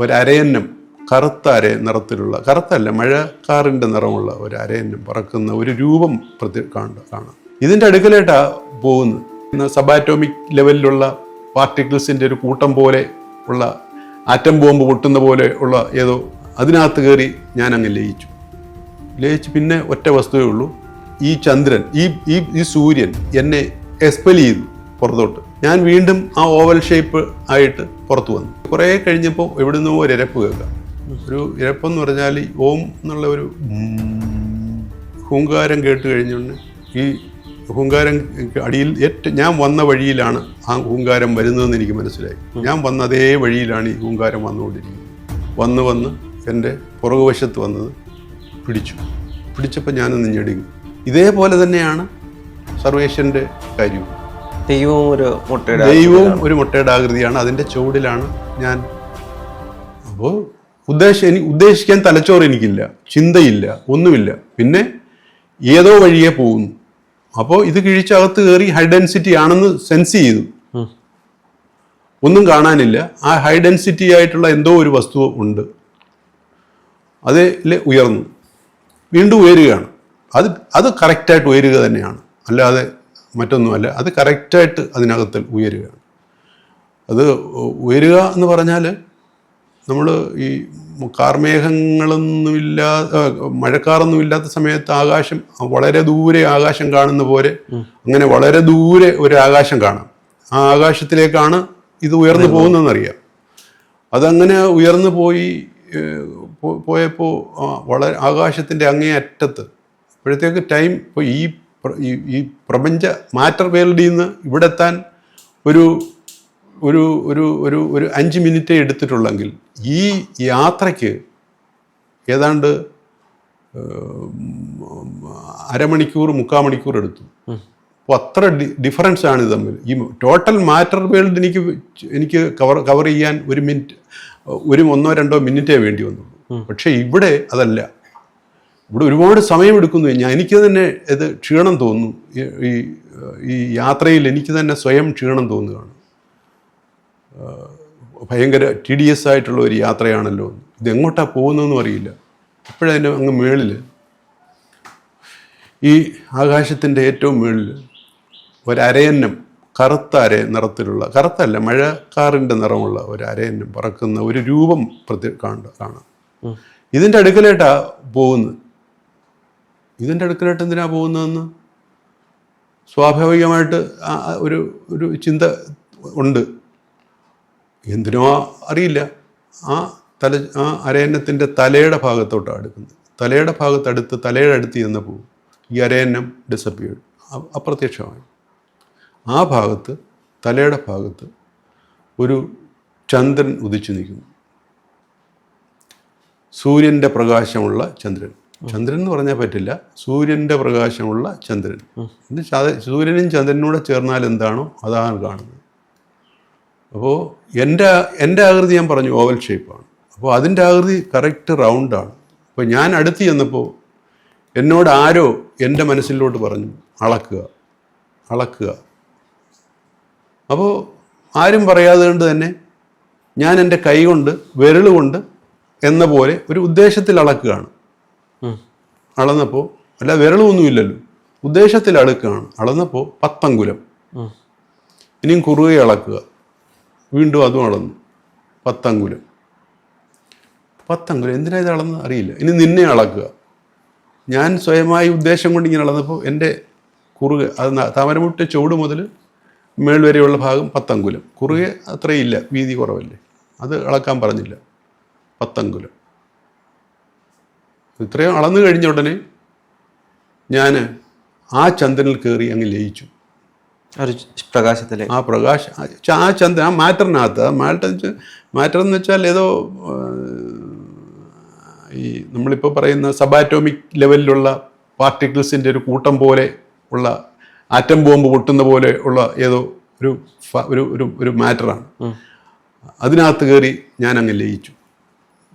ഒരു കറുത്ത അര നിറത്തിലുള്ള കറുത്തല്ല മഴക്കാറിന്റെ നിറമുള്ള ഒരു അരയന്നം പറക്കുന്ന ഒരു രൂപം പ്രതി കാണാം ഇതിന്റെ അടുക്കലായിട്ടാണ് പോകുന്നത്. സബാറ്റോമിക് ലെവലിലുള്ള പാർട്ടിക്കിൾസിന്റെ ഒരു കൂട്ടം പോലെ ഉള്ള ആറ്റം ബോംബ് പൊട്ടുന്ന പോലെ ഉള്ള ഏതോ അതിനകത്ത് കയറി ഞാൻ ലയിച്ചു. ലയിച്ച് പിന്നെ ഒറ്റ വസ്തുവേ ഉള്ളൂ. ഈ ചന്ദ്രൻ ഈ ഈ സൂര്യൻ എന്നെ എക്സ്പെൽ ചെയ്തു പുറത്തോട്ട്. ഞാൻ വീണ്ടും ആ ഓവൽ ഷേപ്പ് ആയിട്ട് പുറത്തു വന്നു. കുറേ കഴിഞ്ഞപ്പോൾ എവിടെ നിന്നോ ഒരു ഇരപ്പ് കേൾക്കാം. ഒരു ഇരപ്പെന്ന് പറഞ്ഞാൽ ഓം എന്നുള്ള ഒരു ഹൂങ്കാരം കേട്ട് കഴിഞ്ഞുകൊണ്ട് ഈ ഹൂങ്കാരം അടിയിൽ ഏറ്റവും ഞാൻ വന്ന വഴിയിലാണ് ആ ഹൂങ്കാരം വരുന്നതെന്ന് എനിക്ക് മനസ്സിലായി. ഞാൻ വന്ന അതേ വഴിയിലാണ് ഈ ഹൂങ്കാരം വന്നുകൊണ്ടിരിക്കുന്നത്. വന്ന് വന്ന് എന്റെ പുറകുവശത്ത് വന്നത് പിടിച്ചു. പിടിച്ചപ്പോൾ ഞാനൊന്ന് ഞെടുങ്ങി. ഇതേപോലെ തന്നെയാണ് സർവേശ്വരന്റെ കാര്യവും. ദൈവവും ഒരു മുട്ടയുടെ ദൈവവും ഒരു മുട്ടയുടെ ആകൃതിയാണ്. അതിന്റെ ചുവടിലാണ് ഞാൻ അപ്പോൾ ഉദ്ദേശ എനിക്ക് ഉദ്ദേശിക്കാൻ തലച്ചോറ് എനിക്കില്ല. ചിന്തയില്ല. ഒന്നുമില്ല. പിന്നെ ഏതോ വഴിയെ പോകുന്നു. അപ്പോൾ ഇത് കിഴിച്ചകത്ത് കയറി ഹൈ ഡെൻസിറ്റി ആണെന്ന് സെൻസ് ചെയ്തു. ഒന്നും കാണാനില്ല. ആ ഹൈ ഡെൻസിറ്റി ആയിട്ടുള്ള എന്തോ ഒരു വസ്തു ഉണ്ട്. അതിൽ ഉയർന്നു. വീണ്ടും ഉയരുകയാണ്. അത് അത് കറക്റ്റായിട്ട് ഉയരുക തന്നെയാണ്. അല്ലാതെ മറ്റൊന്നുമല്ല അത് കറക്റ്റായിട്ട് അതിനകത്ത് ഉയരുകയാണ്. അത് ഉയരുക എന്ന് പറഞ്ഞാൽ നമ്മൾ ഈ കാർമേഘങ്ങളൊന്നുമില്ലാ ആ, മഴക്കാറൊന്നും ഇല്ലാത്ത സമയത്ത് ആകാശം വളരെ ദൂരെ ആകാശം കാണുന്ന പോലെ അങ്ങനെ വളരെ ദൂരെ ഒരു ആകാശം കാണാം. ആ ആകാശത്തിലേക്കാണ് ഇത് ഉയർന്നു പോകുന്നതെന്നറിയാം. അതങ്ങനെ ഉയർന്നു പോയി പോയപ്പോൾ വളരെ ആകാശത്തിന്റെ അങ്ങേ അറ്റത്ത് അപ്പോഴത്തേക്ക് ടൈം ഇപ്പോൾ ഈ ഈ- ഈ പ്രപഞ്ച മാറ്റർ വേൾഡിൽ നിന്ന് ഇവിടെ എത്താൻ ഒരു ഒരു ഒരു ഒരു ഒരു അഞ്ച് മിനിറ്റേ എടുത്തിട്ടുള്ളെങ്കിൽ ഈ യാത്രയ്ക്ക് ഏതാണ്ട് അരമണിക്കൂർ മുക്കാൽ മണിക്കൂർ എടുത്തു അപ്പോൾ അത്ര ഡി ഡിഫറൻസ് ആണ് ഇത് തമ്മിൽ. ഈ ടോട്ടൽ മാറ്റർ വേൾഡ് എനിക്ക് എനിക്ക് കവർ കവർ ചെയ്യാൻ ഒരു മിനിറ്റ് ഒരു ഒന്നോ രണ്ടോ മിനിറ്റേ വേണ്ടി വന്നുള്ളൂ. പക്ഷേ ഇവിടെ അതല്ല. ഇവിടെ ഒരുപാട് സമയമെടുക്കുന്നു. ഞാൻ എനിക്ക് തന്നെ ഇത് ക്ഷീണം തോന്നുന്നു. ഈ- ഈ യാത്രയിൽ എനിക്ക് തന്നെ സ്വയം ക്ഷീണം തോന്നുകയാണ്. ഭയങ്കര ടി ഡി എസ് ആയിട്ടുള്ള ഒരു യാത്രയാണല്ലോ. ഇതെങ്ങോട്ടാണ് പോകുന്നതെന്നും അറിയില്ല. ഇപ്പോഴതിന്റെ അങ്ങ് മേളിൽ ഈ ആകാശത്തിന്റെ ഏറ്റവും മുകളിൽ ഒരു അരയന്നം കറുത്ത അര നിറത്തിലുള്ള കറുത്തല്ല മഴക്കാറിന്റെ നിറമുള്ള ഒരു അരയന്നം പറക്കുന്ന ഒരു രൂപം പ്രതി കാണാം. ഇതിന്റെ അടുക്കലായിട്ടാണ് പോകുന്നത്. ഇതിന്റെ അടുക്കലായിട്ട് എന്തിനാ പോകുന്നതെന്ന്? സ്വാഭാവികമായിട്ട് ഒരു ഒരു ചിന്ത ഉണ്ട്. എന്തിനോ അറിയില്ല. ആ തല ആ അരയന്നത്തിന്റെ തലയുടെ ഭാഗത്തോട്ടാണ് അടുക്കുന്നത്. തലയുടെ ഭാഗത്തടുത്ത് തലയുടെ അടുത്ത് ചെന്ന് പോകും. ഈ അരയന്നം ഡിസപ്പിയേർഡ് അപ്രത്യക്ഷമായി. ആ ഭാഗത്ത് തലയുടെ ഭാഗത്ത് ഒരു ചന്ദ്രൻ ഉദിച്ചു നിൽക്കുന്നു. സൂര്യന്റെ പ്രകാശമുള്ള ചന്ദ്രൻ. ചന്ദ്രൻ എന്ന് പറഞ്ഞാൽ പറ്റില്ല. സൂര്യന്റെ പ്രകാശമുള്ള ചന്ദ്രൻ. സൂര്യനും ചന്ദ്രനും കൂടെ ചേർന്നാൽ എന്താണോ അതാണ് കാണുന്നത്. അപ്പോൾ എന്റെ എന്റെ ആകൃതി ഞാൻ പറഞ്ഞു ഓവൽ ഷേപ്പാണ്. അപ്പോൾ അതിന്റെ ആകൃതി കറക്റ്റ് റൗണ്ടാണ് അപ്പോൾ ഞാൻ അടുത്ത് ചെന്നപ്പോൾ എന്നോട് ആരോ എന്റെ മനസ്സിലോട്ട് പറഞ്ഞു അളക്കുക അളക്കുക. അപ്പോൾ ആരും പറയാതെ കൊണ്ട് തന്നെ ഞാൻ എന്റെ കൈ കൊണ്ട് വിരൽ കൊണ്ട് എന്ന പോലെ ഒരു ഉദ്ദേശത്തിൽ അളക്കുകയാണ്. അളന്നപ്പോൾ അല്ല വിരളൊന്നുമില്ലല്ലോ. ഉദ്ദേശത്തിൽ അളക്കുകയാണ് അളന്നപ്പോൾ പത്തങ്കുലം. ഇനിയും കുറുകെ അളക്കുക. വീണ്ടും അതും അളന്നു. പത്തങ്കുലം. പത്തങ്കുലം എന്തിനാ ഇത് അളന്ന്? അറിയില്ല. ഇനി നിന്നെ അളക്കുക. ഞാൻ സ്വയമായി ഉദ്ദേശം കൊണ്ട് ഇങ്ങനെ അളന്നപ്പോൾ എന്റെ കുറുകെ അത് താമരമുട്ട ചുവട് മുതൽ മേൾ വരെയുള്ള ഭാഗം പത്തങ്കുലം. കുറുകെ അത്രയില്ല വീതി കുറവല്ലേ. അത് അളക്കാൻ പറഞ്ഞില്ല. പത്തങ്കുലം. ഇത്രയും അളന്നു കഴിഞ്ഞ ഉടനെ ഞാൻ ആ ചന്ദ്രനിൽ കയറി അങ്ങ് ലയിച്ചു. ഒരു പ്രകാശത്തിലെ. ആ പ്രകാശ ആ ചന്ദ്രൻ ആ മാറ്ററിനകത്ത് മാറ്റർ മാറ്റർ എന്ന് വെച്ചാൽ ഏതോ ഈ നമ്മളിപ്പോൾ പറയുന്ന സബാറ്റോമിക് ലെവലിലുള്ള പാർട്ടിക്കിൾസിന്റെ ഒരു കൂട്ടം പോലെ ഉള്ള ആറ്റം ബോംബ് പൊട്ടുന്ന പോലെ ഉള്ള ഏതോ ഒരു ഒരു ഒരു ഒരു മാറ്ററാണ്. അതിനകത്ത് കയറി ഞാൻ അങ്ങ് ലയിച്ചു.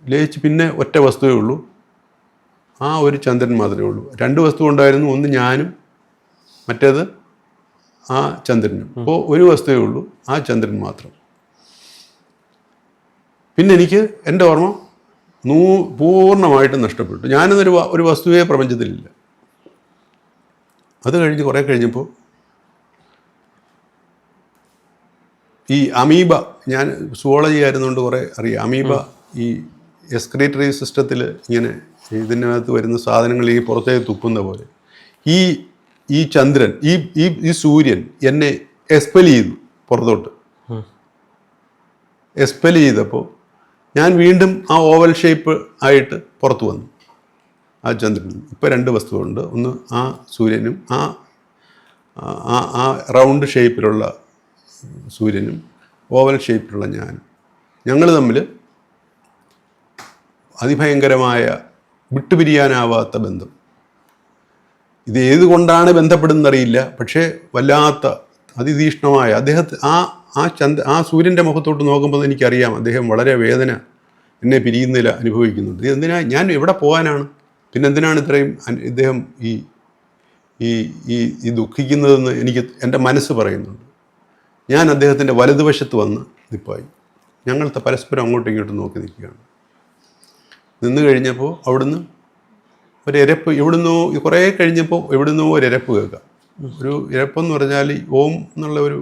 ലയിച്ച് പിന്നെ ഒറ്റ വസ്തുവേ ഉള്ളൂ. ആ ഒരു ചന്ദ്രൻ മാത്രമേ ഉള്ളൂ. രണ്ട് വസ്തു ഉണ്ടായിരുന്നു. ഒന്ന് ഞാനും മറ്റേത് ആ ചന്ദ്രനും. അപ്പോൾ ഒരു വസ്തുവേ ഉള്ളൂ ആ ചന്ദ്രൻ മാത്രം. പിന്നെ എനിക്ക് എന്റെ ഓർമ്മ നൂ പൂർണമായിട്ടും നഷ്ടപ്പെട്ടു. ഞാനെന്നൊരു ഒരു വസ്തുവേ പ്രപഞ്ചത്തിലില്ല. അത് കഴിഞ്ഞ് കുറേ കഴിഞ്ഞപ്പോൾ ഈ അമീബ ഞാൻ സുവോളജി ആയിരുന്നുകൊണ്ട് കുറേ അറിയാം. അമീബ ഈ എക്സ്ക്രീറ്ററി സിസ്റ്റത്തിൽ ഇങ്ങനെ ഇതിനകത്ത് വരുന്ന സാധനങ്ങൾ ഈ പുറത്തേക്ക് തുപ്പുന്ന പോലെ. ഈ ഈ ചന്ദ്രൻ ഈ ഈ ഈ സൂര്യൻ എന്നെ എക്സ്പെൽ ചെയ്തു പുറത്തോട്ട്. എക്സ്പെൽ ചെയ്തപ്പോൾ ഞാൻ വീണ്ടും ആ ഓവൽ ഷേപ്പ് ആയിട്ട് പുറത്തു വന്നു. ആ ചന്ദ്രനിൽ ഇപ്പോൾ രണ്ട് വസ്തുവുണ്ട്. ഒന്ന് ആ സൂര്യനും ആ ആ ആ റൗണ്ട് ഷേപ്പിലുള്ള സൂര്യനും ഓവൽ ഷേപ്പിലുള്ള ഞാനും. ഞങ്ങൾ തമ്മിൽ അതിഭയങ്കരമായ വിട്ടുപിരിയാനാവാത്ത ബന്ധം. ഇത് ഏതുകൊണ്ടാണ് ബന്ധപ്പെടുന്നറിയില്ല പക്ഷേ വല്ലാത്ത അതിതീഷ്ണമായ അദ്ദേഹത്തെ ആ ആ ചന്ദ്ര ആ സൂര്യന്റെ മുഖത്തോട്ട് നോക്കുമ്പോൾ എനിക്കറിയാം അദ്ദേഹം വളരെ വേദന എന്നെ പിരിയുന്നില്ല അനുഭവിക്കുന്നുണ്ട്. എന്തിനാ? ഞാൻ എവിടെ പോകാനാണ്? പിന്നെ എന്തിനാണ് ഇത്രയും ഇദ്ദേഹം ഈ ഈ ഈ ഈ ദുഃഖിക്കുന്നതെന്ന് എനിക്ക് എന്റെ മനസ്സ് പറയുന്നുണ്ട്. ഞാൻ അദ്ദേഹത്തിന്റെ വലതുവശത്ത് വന്ന് നിപ്പായി. ഞങ്ങൾ പരസ്പരം അങ്ങോട്ടും ഇങ്ങോട്ടും നോക്കി നിൽക്കുകയാണ്. നിന്ന് കഴിഞ്ഞപ്പോൾ അവിടുന്ന് ഇരപ്പ് എവിടുന്നോ കുറേ കഴിഞ്ഞപ്പോൾ എവിടുന്നോ ഒരു ഇരപ്പ് കേൾക്കാം. ഒരു ഇരപ്പെന്ന് പറഞ്ഞാൽ ഓം എന്നുള്ള ഒരു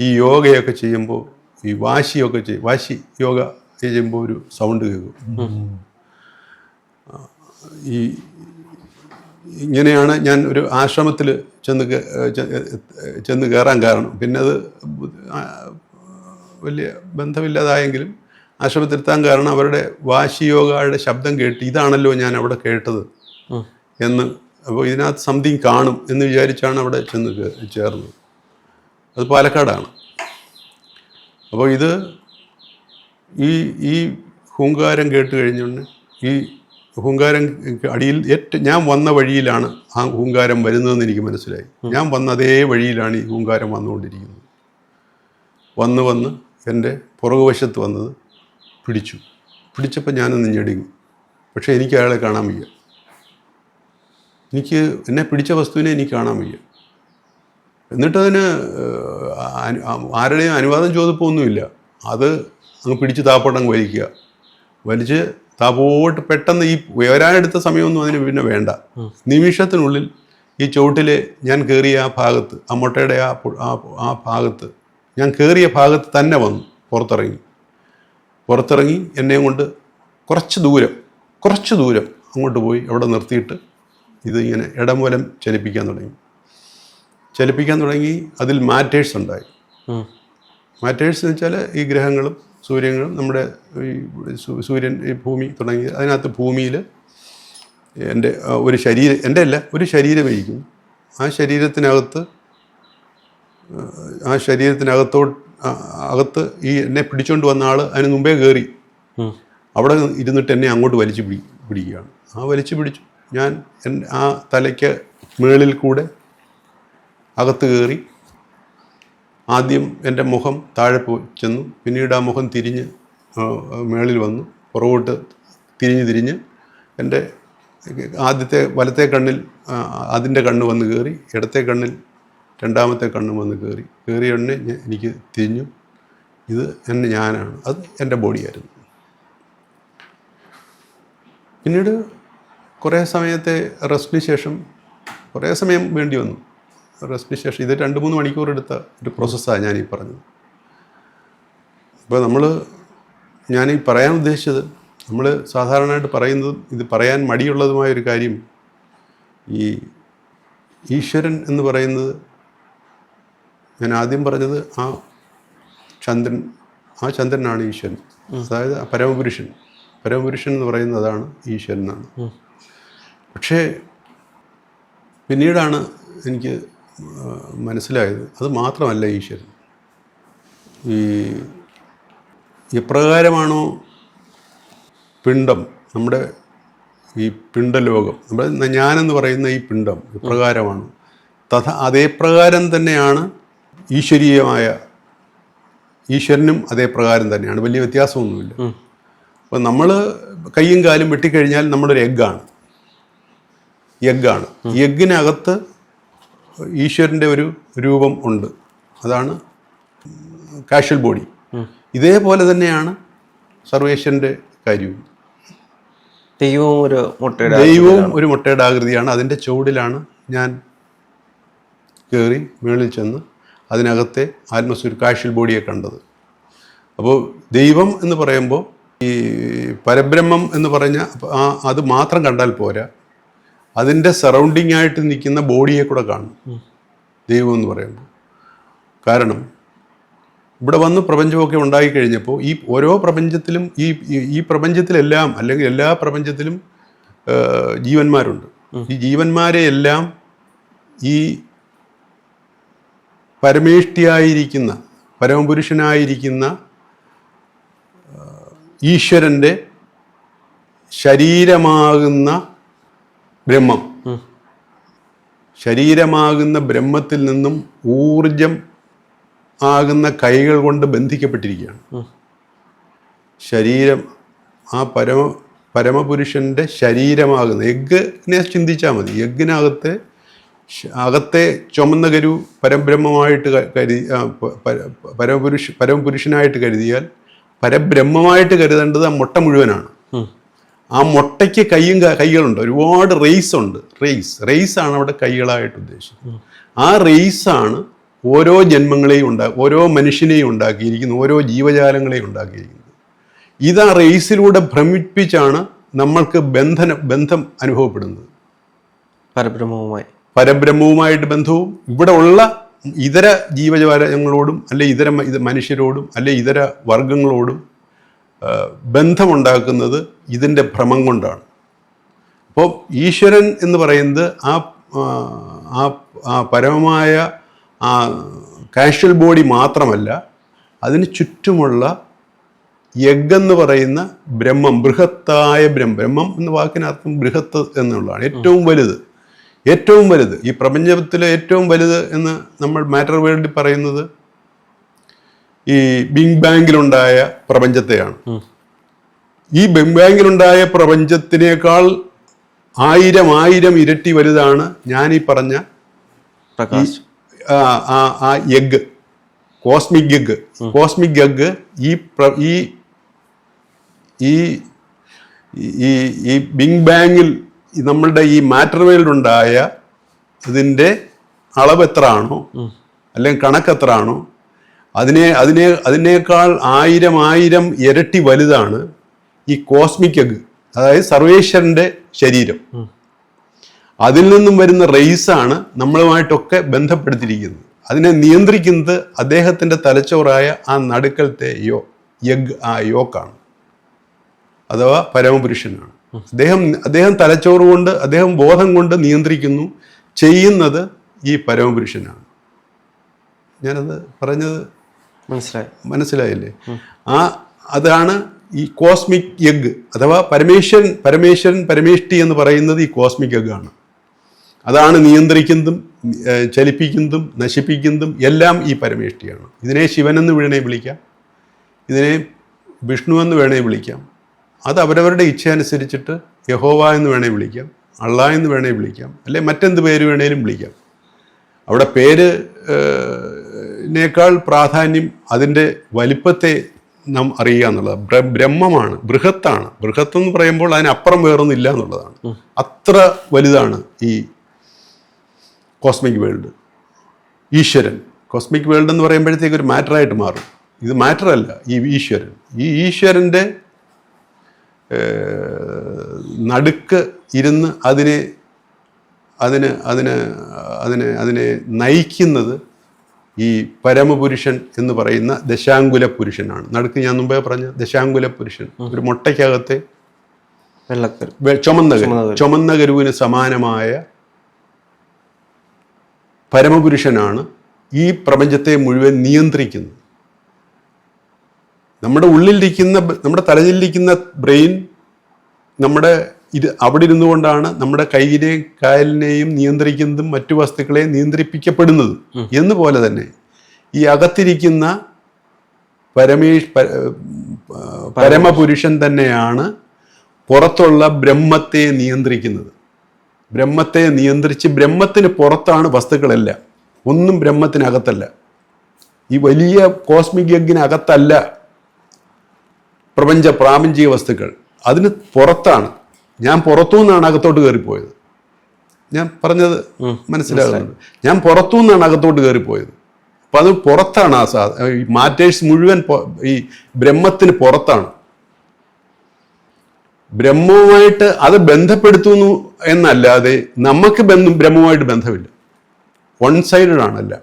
ഈ യോഗയൊക്കെ ചെയ്യുമ്പോൾ ഈ വാശിയൊക്കെ ചെയ്യും വാശി യോഗ ചെയ്യുമ്പോൾ ഒരു സൗണ്ട് കേൾക്കും. ഈ ഇങ്ങനെയാണ് ഞാൻ ഒരു ആശ്രമത്തിൽ ചെന്ന് ചെന്ന് കയറാൻ കാരണം. പിന്നെ അത് വലിയ ബന്ധമില്ലാതായെങ്കിലും ആശ്രമത്തിലെത്താൻ കാരണം അവരുടെ വാശിയോഗയുടെ ശബ്ദം കേട്ട് ഇതാണല്ലോ ഞാൻ അവിടെ കേട്ടത് എന്ന് അപ്പോൾ ഇതിനകത്ത് സംതിങ് കാണും എന്ന് വിചാരിച്ചാണ് അവിടെ ചെന്ന് ചേർന്നത്. അത് പാലക്കാടാണ്. അപ്പോൾ ഇത് ഈ ഈ ഹൂങ്കാരം കേട്ട് കഴിഞ്ഞുകൊണ്ട് ഈ ഹൂങ്കാരം അടിയിൽ ഏറ്റവും ഞാൻ വന്ന വഴിയിലാണ് ആ ഹൂങ്കാരം വരുന്നതെന്ന് എനിക്ക് മനസ്സിലായി. ഞാൻ വന്ന അതേ വഴിയിലാണ് ഈ ഹൂങ്കാരം വന്നുകൊണ്ടിരിക്കുന്നത്. വന്ന് വന്ന് എന്റെ പുറകുവശത്ത് വന്നത് പിടിച്ചു. പിടിച്ചപ്പോൾ ഞാനൊന്ന് ഞെടുങ്ങി. പക്ഷേ എനിക്ക് അയാളെ കാണാൻ വയ്യ. എനിക്ക് എന്നെ പിടിച്ച വസ്തുവിനെ എനിക്ക് കാണാൻ വയ്യ. എന്നിട്ടതിന് ആരുടെയും അനുവാദം ചോദിപ്പൊന്നുമില്ല. അത് അങ്ങ് പിടിച്ച് താപ്പോട്ടങ്ങ് വലിക്കുക. വലിച്ച് താപ്പോട്ട് പെട്ടെന്ന് ഈ വരാനെടുത്ത സമയമൊന്നും അതിന് പിന്നെ വേണ്ട. നിമിഷത്തിനുള്ളിൽ ഈ ചുവട്ടിലെ ഞാൻ കയറിയ ആ ഭാഗത്ത് ആ മുട്ടയുടെ ആ ആ ഭാഗത്ത് ഞാൻ കയറിയ ഭാഗത്ത് തന്നെ വന്നു പുറത്തിറങ്ങി. പുറത്തിറങ്ങി എന്നെയും കൊണ്ട് കുറച്ച് ദൂരം കുറച്ച് ദൂരം അങ്ങോട്ട് പോയി അവിടെ നിർത്തിയിട്ട് ഇത് ഇങ്ങനെ ഇടമൂലം ചലിപ്പിക്കാൻ തുടങ്ങി. ചലിപ്പിക്കാൻ തുടങ്ങി അതിൽ മാറ്റേഴ്സ് ഉണ്ടായി. മാറ്റേഴ്സ് എന്ന് വെച്ചാൽ ഈ ഗ്രഹങ്ങളും സൂര്യങ്ങളും നമ്മുടെ ഈ സൂര്യൻ ഈ ഭൂമി തുടങ്ങി അതിനകത്ത് ഭൂമിയിൽ എന്റെ ഒരു ശരീരം എന്റെ അല്ല ഒരു ശരീരം ഇരിക്കുന്നു. ആ ശരീരത്തിനകത്ത് ആ, ശരീരത്തിനകത്തോട്ട് അകത്ത് ഈ എന്നെ പിടിച്ചോണ്ട് വന്ന ആൾ അതിന് മുമ്പേ കയറി അവിടെ ഇരുന്നിട്ട് എന്നെ അങ്ങോട്ട് വലിച്ചു പിടി പിടിക്കുകയാണ്. ആ വലിച്ചു പിടിച്ചു. ഞാൻ എൻ ആ തലയ്ക്ക് മേളിൽ കൂടെ അകത്ത് കയറി ആദ്യം എന്റെ മുഖം താഴെ പോയി ചെന്നു. പിന്നീട് ആ മുഖം തിരിഞ്ഞ് മേളിൽ വന്നു. പുറകോട്ട് തിരിഞ്ഞ് തിരിഞ്ഞ് എന്റെ ആദ്യത്തെ വലത്തെ കണ്ണിൽ അതിന്റെ കണ്ണ് വന്ന് കയറി ഇടത്തെ കണ്ണിൽ രണ്ടാമത്തെ കണ്ണും വന്ന് കയറി കയറിയ ഉടനെ എനിക്ക് തിരിഞ്ഞു. ഇത് എന്നെ ഞാനാണ്. അത് എന്റെ ബോഡിയായിരുന്നു പിന്നീട് കുറേ സമയത്തെ റെസ്റ്റിന് ശേഷം കുറേ സമയം വേണ്ടി വന്നു. റെസ്റ്റിന് ശേഷം ഇത് രണ്ട് മൂന്ന് മണിക്കൂർ എടുത്ത ഒരു പ്രോസസ്സാണ് ഈ പറഞ്ഞത്. ഇപ്പോൾ നമ്മൾ ഈ പറയാൻ ഉദ്ദേശിച്ചത് നമ്മൾ സാധാരണയായിട്ട് പറയുന്നത് ഇത് പറയാൻ മടിയുള്ളതുമായ ഒരു കാര്യം ഈ ഈശ്വരൻ എന്ന് പറയുന്നത് ഞാൻ ആദ്യം പറഞ്ഞത് ആ ചന്ദ്രൻ ആ ചന്ദ്രനാണ് ഈശ്വരൻ. അതായത് പരമപുരുഷൻ. പരമപുരുഷൻ എന്ന് പറയുന്നതാണ് ഈശ്വരൻ എന്നാണ്. പക്ഷേ പിന്നീടാണ് എനിക്ക് മനസ്സിലായത് അത് മാത്രമല്ല ഈശ്വരൻ. ഈ എപ്രകാരമാണോ പിണ്ടം നമ്മുടെ ഈ പിണ്ടലോകം നമ്മുടെ ഞാനെന്ന് പറയുന്ന ഈ പിണ്ടം എപ്രകാരമാണ് തഥ അതേ പ്രകാരം തന്നെയാണ് ഈശ്വരീയമായ ഈശ്വരനും അതേ പ്രകാരം തന്നെയാണ്. വലിയ വ്യത്യാസമൊന്നുമില്ല. അപ്പം നമ്മൾ കയ്യും കാലും വെട്ടിക്കഴിഞ്ഞാൽ നമ്മളൊരു എഗ്ഗാണ്. എഗ്ഗാണ്. ഈ എഗ്ഗിനകത്ത് ഈശ്വരന്റെ ഒരു രൂപം ഉണ്ട്. അതാണ് കാഷ്വൽ ബോഡി. ഇതേപോലെ തന്നെയാണ് സർവേശ്വരന്റെ കാര്യവും. ദൈവവും ഒരു മുട്ടയുടെ ദൈവവും ഒരു മുട്ടയുടെ ആകൃതിയാണ്. അതിന്റെ ചുവടിലാണ് ഞാൻ കയറി മേളിൽ ചെന്ന് അതിനകത്തെ ആത്മസ്വരു കാഷ്യൽ ബോഡിയെ കണ്ടത്. അപ്പോൾ ദൈവം എന്ന് പറയുമ്പോൾ ഈ പരബ്രഹ്മം എന്ന് പറഞ്ഞ ആ അത് മാത്രം കണ്ടാൽ പോരാ. അതിന്റെ സറൗണ്ടിങ് ആയിട്ട് നിൽക്കുന്ന ബോഡിയെ കൂടെ കാണും. ദൈവം എന്ന് പറയുമ്പോൾ കാരണം ഇവിടെ വന്ന് പ്രപഞ്ചമൊക്കെ ഉണ്ടായി കഴിഞ്ഞപ്പോൾ ഈ ഓരോ പ്രപഞ്ചത്തിലും ഈ ഈ- ഈ പ്രപഞ്ചത്തിലെല്ലാം അല്ലെങ്കിൽ എല്ലാ പ്രപഞ്ചത്തിലും ജീവന്മാരുണ്ട്. ഈ ജീവന്മാരെ എല്ലാം ഈ പരമേഷ്ടിയായിരിക്കുന്ന പരമപുരുഷനായിരിക്കുന്ന ഈശ്വരന്റെ ശരീരമാകുന്ന ബ്രഹ്മം. ശരീരമാകുന്ന ബ്രഹ്മത്തിൽ നിന്നും ഊർജം ആകുന്ന കൈകൾ കൊണ്ട് ബന്ധിക്കപ്പെട്ടിരിക്കുകയാണ്. ശരീരം ആ പരമ പരമപുരുഷന്റെ ശരീരമാകുന്ന എഗ്ഗിനെ ചിന്തിച്ചാൽ മതി. എഗ്ഗിനകത്തെ അകത്തെ ചുമന്ന കരു പരബ്രഹ്മമായിട്ട് കരുതി പരമപുരുഷ പരമപുരുഷനായിട്ട് കരുതിയാൽ പരബ്രഹ്മമായിട്ട് കരുതേണ്ടത് ആ മുട്ട മുഴുവനാണ്. ആ മുട്ടയ്ക്ക് കൈയും കൈകളുണ്ട്. ഒരുപാട് റേസ് ഉണ്ട്. റേസ് റേസ് ആണ് അവിടെ കൈകളായിട്ട് ഉദ്ദേശിക്കുന്നത്. ആ റേസാണ് ഓരോ ജന്മങ്ങളെയും ഉണ്ടാ ഓരോ മനുഷ്യനെയും ഉണ്ടാക്കിയിരിക്കുന്നത് ഓരോ ജീവജാലങ്ങളെയും ഉണ്ടാക്കിയിരിക്കുന്നത്. ഇത് ആ റേസിലൂടെ ഭ്രമിപ്പിച്ചാണ് നമ്മൾക്ക് ബന്ധന ബന്ധം അനുഭവപ്പെടുന്നത്. പരബ്രഹ്മവുമായി. പരബ്രഹ്മവുമായിട്ട് ബന്ധവും ഇവിടെ ഉള്ള ഇതര ജീവജാലങ്ങളോടും അല്ലെ ഇതര മനുഷ്യരോടും അല്ലെ ഇതര വർഗങ്ങളോടും ബന്ധമുണ്ടാക്കുന്നത് ഇതിന്റെ ഭ്രമം കൊണ്ടാണ്. അപ്പോൾ ഈശ്വരൻ എന്ന് പറയുന്നത് ആ ആ, പരമമായ ആ കാഷ്വൽ ബോഡി മാത്രമല്ല അതിന് ചുറ്റുമുള്ള യഗ് പറയുന്ന ബ്രഹ്മം ബൃഹത്തായ ബ്രഹ്മം. ബ്രഹ്മം എന്ന വാക്കിനർത്ഥം ബൃഹത്ത് എന്നുള്ളതാണ്. ഏറ്റവും വലുത്. ഏറ്റവും വലുത് ഈ പ്രപഞ്ചത്തിലെ ഏറ്റവും വലുത് എന്ന് നമ്മൾ മാറ്റർ വേൾഡിൽ പറയുന്നത് ഈ ബിഗ് ബാങ്കിലുണ്ടായ പ്രപഞ്ചത്തെയാണ്. ഈ ബിഗ് ബാങ്കിലുണ്ടായ പ്രപഞ്ചത്തിനേക്കാൾ ആയിരം ആയിരം ഇരട്ടി വലുതാണ് ഞാൻ ഈ പറഞ്ഞ ആ egg cosmic egg cosmic egg ഈ ഈ ഈ ബിഗ് ബാങ്ങിൽ നമ്മളുടെ ഈ മാറ്റർ വേൾഡുണ്ടായ ഇതിന്റെ അളവ് എത്ര ആണോ അല്ലെങ്കിൽ കണക്ക് എത്ര ആണോ അതിനെ അതിനെ അതിനേക്കാൾ ആയിരം ആയിരം ഇരട്ടി വലുതാണ് ഈ കോസ്മിക് എഗ് അതായത് സർവേശ്വരന്റെ ശരീരം. അതിൽ നിന്നും വരുന്ന റേസാണ് നമ്മളുമായിട്ടൊക്കെ ബന്ധപ്പെടുത്തിയിരിക്കുന്നത്. അതിനെ നിയന്ത്രിക്കുന്നത് അദ്ദേഹത്തിന്റെ തലച്ചോറായ ആ നടുക്കലത്തെ യോ യഗ് ആ യോക്കാണ്. അഥവാ പരമപുരുഷനാണ്. അദ്ദേഹം അദ്ദേഹം തലച്ചോറ് കൊണ്ട് അദ്ദേഹം ബോധം കൊണ്ട് നിയന്ത്രിക്കുന്നു ചെയ്യുന്നത് ഈ പരമപുരുഷനാണ്. ഞാനത് പറഞ്ഞത് മനസ്സിലായി. മനസ്സിലായില്ലേ? ആ അതാണ് ഈ കോസ്മിക് യഗ് അഥവാ പരമേശ്വരൻ പരമേശ്വരൻ പരമേഷ്ടി എന്ന് പറയുന്നത് ഈ കോസ്മിക് യഗ് ആണ് അതാണ് നിയന്ത്രിക്കുന്നതും ചലിപ്പിക്കുന്നതും നശിപ്പിക്കുന്നതും എല്ലാം ഈ പരമേഷ്ടിയാണ്. ഇതിനെ ശിവനെന്ന് വേണേ വിളിക്കാം. ഇതിനെ വിഷ്ണു എന്ന് വേണേ വിളിക്കാം. അത് അവരവരുടെ ഇച്ഛ അനുസരിച്ചിട്ട് യഹോവ എന്ന് വേണേൽ വിളിക്കാം അള്ളാ എന്ന് വേണേൽ വിളിക്കാം അല്ലെ മറ്റെന്ത് പേര് വേണേലും വിളിക്കാം. അവിടെ പേര് നേക്കാൾ പ്രാധാന്യം അതിന്റെ വലിപ്പത്തെ നാം അറിയുക എന്നുള്ളത് ബ്രഹ്മമാണ് ബൃഹത്താണ്. ബൃഹത്ത് എന്ന് പറയുമ്പോൾ അതിനപ്പുറം വേറൊന്നില്ല എന്നുള്ളതാണ്. അത്ര വലുതാണ് ഈ കോസ്മിക് വേൾഡ്. ഈശ്വരൻ. കോസ്മിക് വേൾഡ് എന്ന് പറയുമ്പോഴത്തേക്ക് ഒരു മാറ്ററായിട്ട് മാറും. ഇത് മാറ്ററല്ല ഈ ഈശ്വരൻ. ഈ ഈശ്വരന്റെ നടുക്ക് ഇരുന്ന് അതിനെ അതിന് അതിന് അതിനെ അതിനെ നയിക്കുന്നത് ഈ പരമപുരുഷൻ എന്ന് പറയുന്ന ദശാങ്കുല പുരുഷനാണ്. നടുക്ക് ഞാൻ മുമ്പേ പറഞ്ഞ ദശാങ്കുല പുരുഷൻ. ഒരു മുട്ടയ്ക്കകത്തെ ചുമന്ന ചുമന്ന കരുവിന് സമാനമായ പരമപുരുഷനാണ് ഈ പ്രപഞ്ചത്തെ മുഴുവൻ നിയന്ത്രിക്കുന്നത്. നമ്മുടെ ഉള്ളിലിരിക്കുന്ന നമ്മുടെ തലയിലിരിക്കുന്ന ബ്രെയിൻ നമ്മുടെ ഇത് അവിടെ ഇരുന്നു കൊണ്ടാണ് നമ്മുടെ കൈയിനെയും കാലിനെയും നിയന്ത്രിക്കുന്നതും മറ്റു വസ്തുക്കളെയും നിയന്ത്രിപ്പിക്കപ്പെടുന്നതും. എന്ന് പോലെ തന്നെ ഈ അകത്തിരിക്കുന്ന പരമേഷ് പരമപുരുഷൻ തന്നെയാണ് പുറത്തുള്ള ബ്രഹ്മത്തെ നിയന്ത്രിക്കുന്നത്. ബ്രഹ്മത്തെ നിയന്ത്രിച്ച് ബ്രഹ്മത്തിന് പുറത്താണ് വസ്തുക്കളെല്ലാം. ഒന്നും ബ്രഹ്മത്തിനകത്തല്ല. ഈ വലിയ കോസ്മിക് യജ്ഞിനകത്തല്ല പ്രപഞ്ച പ്രാപഞ്ചിക വസ്തുക്കൾ. അതിന് പുറത്താണ്. ഞാൻ പുറത്തു നിന്നാണ് അകത്തോട്ട് കയറിപ്പോയത്. ഞാൻ പറഞ്ഞത് മനസ്സിലാകുന്നുണ്ട്. ഞാൻ പുറത്തു നിന്നാണ് അകത്തോട്ട് കയറിപ്പോയത്. അപ്പം അത് പുറത്താണ് ആ സാ ഈ മാറ്റേഴ്സ് മുഴുവൻ ഈ ബ്രഹ്മത്തിന് പുറത്താണ്. ബ്രഹ്മവുമായിട്ട് അത് ബന്ധപ്പെടുത്തുന്നു എന്നല്ലാതെ നമുക്ക് ബന്ധം ബ്രഹ്മവുമായിട്ട് ബന്ധമില്ല. വൺ സൈഡഡ് ആണല്ല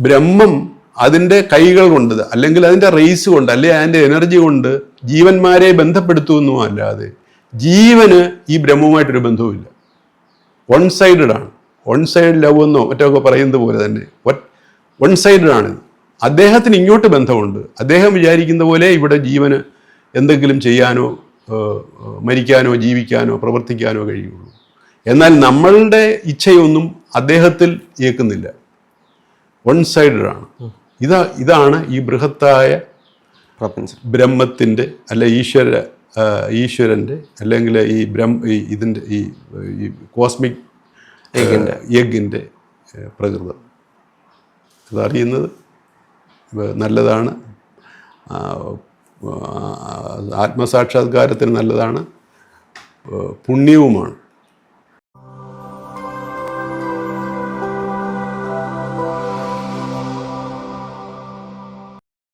ബ്രഹ്മം അതിന്റെ കൈകൾ കൊണ്ട് അല്ലെങ്കിൽ അതിന്റെ റേസ് കൊണ്ട് അല്ലെങ്കിൽ അതിന്റെ എനർജി കൊണ്ട് ജീവന്മാരെ ബന്ധപ്പെടുത്തുന്നു അല്ലാതെ ജീവന് ഈ ബ്രഹ്മവുമായിട്ടൊരു ബന്ധവുമില്ല. വൺ സൈഡഡ് ആണ്. വൺ സൈഡ് ലവ് എന്നോ മറ്റൊക്കെ പറയുന്നത് പോലെ തന്നെ. വൺ സൈഡഡ് ആണ്. അദ്ദേഹത്തിന് ഇങ്ങോട്ട് ബന്ധമുണ്ട്. അദ്ദേഹം വിചാരിക്കുന്ന പോലെ ഇവിടെ ജീവന് എന്തെങ്കിലും ചെയ്യാനോ മരിക്കാനോ ജീവിക്കാനോ പ്രവർത്തിക്കാനോ കഴിയുള്ളൂ. എന്നാൽ നമ്മളുടെ ഇച്ഛയൊന്നും അദ്ദേഹത്തിൽ ഏക്കുന്നില്ല വൺ സൈഡഡ് ആണ്. ഇതാ ഇതാണ് ഈ ബൃഹത്തായ പ്രപഞ്ചം. ബ്രഹ്മത്തിന്റെ അല്ലെ ഈശ്വര ഈശ്വരന്റെ അല്ലെങ്കിൽ ഈ ബ്രഹ്മ ഇതിന്റെ ഈ ഈ കോസ്മിക് യഗിന്റെ പ്രകൃതം. അതറിയുന്നത് നല്ലതാണ്. ആത്മസാക്ഷാത്കാരത്തിന് നല്ലതാണ്. പുണ്യവുമാണ്.